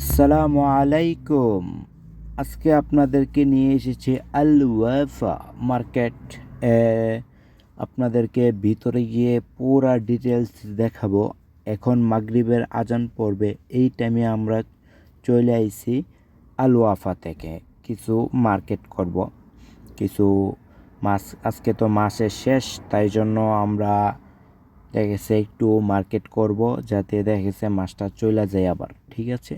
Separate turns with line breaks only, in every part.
আসসালামু আলাইকুম। আজকে আপনাদেরকে নিয়ে এসেছি আল ওয়াফা মার্কেট আপনাদেরকে ভিতরে গিয়ে পুরা ডিটেলস দেখাবো। এখন মাগরিবের আজান পড়বে, এই টাইমে আমরা চলে আইছি আল ওয়াফা থেকে। কিছু মার্কেট করব, কিছু মাছ, আজকে তো মাসের শেষ, তাই জন্য আমরা দেখেছে একটু মার্কেট করব, যাতে দেখেছে মাছটা চলে যায় আবার, ঠিক আছে?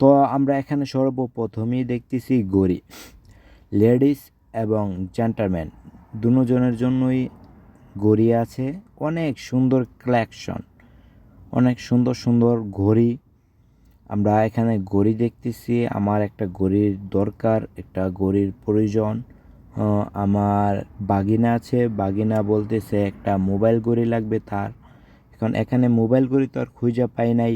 তো আমরা এখানে সর্বপ্রথমেই দেখতেছি গড়ি লেডিস এবং জেন্টারম্যান দুজনের জন্যই ঘড়ি আছে। অনেক সুন্দর কালেকশন অনেক সুন্দর সুন্দর ঘড়ি আমরা এখানে ঘড়ি দেখতেছি, আমার একটা ঘড়ির দরকার, একটা ঘড়ির প্রয়োজন। আমার বাগিনা আছে। বাগিনা বলতেছে, একটা মোবাইল ঘড়ি লাগবে তার। এখন এখানে মোবাইল ঘড়ি তো আর খুঁজে পাই নাই।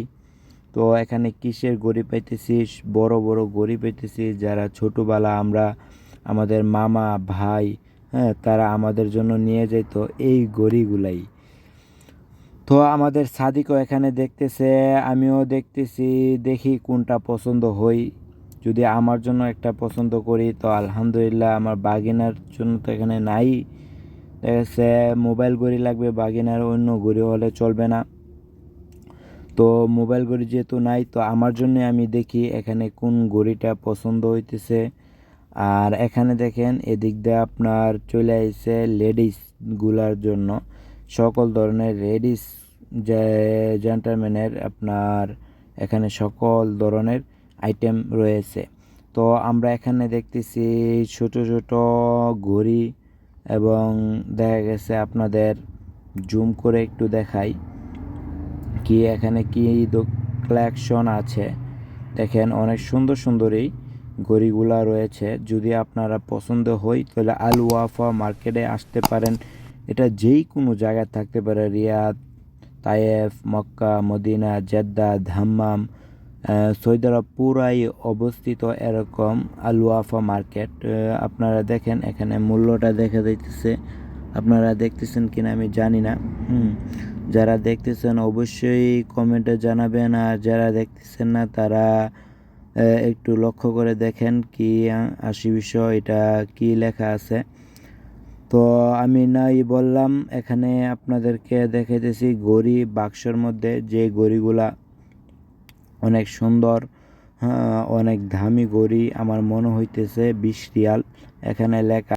তো এখানে কিসের গড়ি পাইতেছি বড় বড় গড়ি পাইতেছি যারা ছোটোবেলা আমরা, আমাদের মামা, ভাই হ্যাঁ তারা আমাদের জন্য নিয়ে যেত এই ঘড়িগুলাই। তো আমাদের সাদিকও এখানে দেখতেছে, আমিও দেখতেছি, দেখি কোনটা পছন্দ হই। যদি আমার জন্য একটা পছন্দ করি, তো আলহামদুলিল্লাহ আমার বাগিনার জন্য তো এখানে নাই। সে মোবাইল ঘড়ি লাগবে, বাগিনার অন্য ঘড়ি হলে চলবে না। তো মোবাইল ঘড়ি যেহেতু নাই, তো আমার জন্য আমি দেখি এখানে কোন ঘড়িটা পছন্দ হইতেছে। আর এখানে দেখেন, এদিক দিয়ে আপনার চলে আসছে লেডিসগুলার জন্য। সকল ধরনের লেডিস জেন্টারম্যানের আপনার এখানে সকল ধরনের আইটেম রয়েছে। তো আমরা এখানে দেখতেছি ছোট ছোট ঘড়ি এবং দেখা গেছে আপনাদের জুম করে একটু দেখাই কি এখানে কি কালেকশন আছে। দেখেন অনেক সুন্দর সুন্দর এই ঘড়িগুলা রয়েছে। যদি আপনারা পছন্দ হয় তাহলে আল ওয়াফা মার্কেটে আসতে পারেন। এটা যেই কোনো জায়গায় থাকতে পারে, Riyadh, Taif, Mecca, Medina, Jeddah Dammam Saudi পুরাই অবস্থিত এরকম আলুয়াফা মার্কেট। আপনারা দেখেন এখানে মূল্যটা দেখা যাইতেছে। আপনারা দেখতেছেন কিনা আমি জানি না। হুম, যারা দেখতেছেন অবশ্যই কমেন্টে জানাবেন, আর যারা দেখতেছেন না, তারা একটু লক্ষ্য করে দেখেন কি আশি বিষয়, এটা কি লেখা আছে। তো আমি নাই বললাম, এখানে আপনাদেরকে দেখাইতেছি গড়ি বাক্সর মধ্যে যে গড়িগুলা অনেক সুন্দর হ্যাঁ অনেক দামি গড়ি আমার মনে হইতেছে বিশ রিয়াল। এখানে লেখা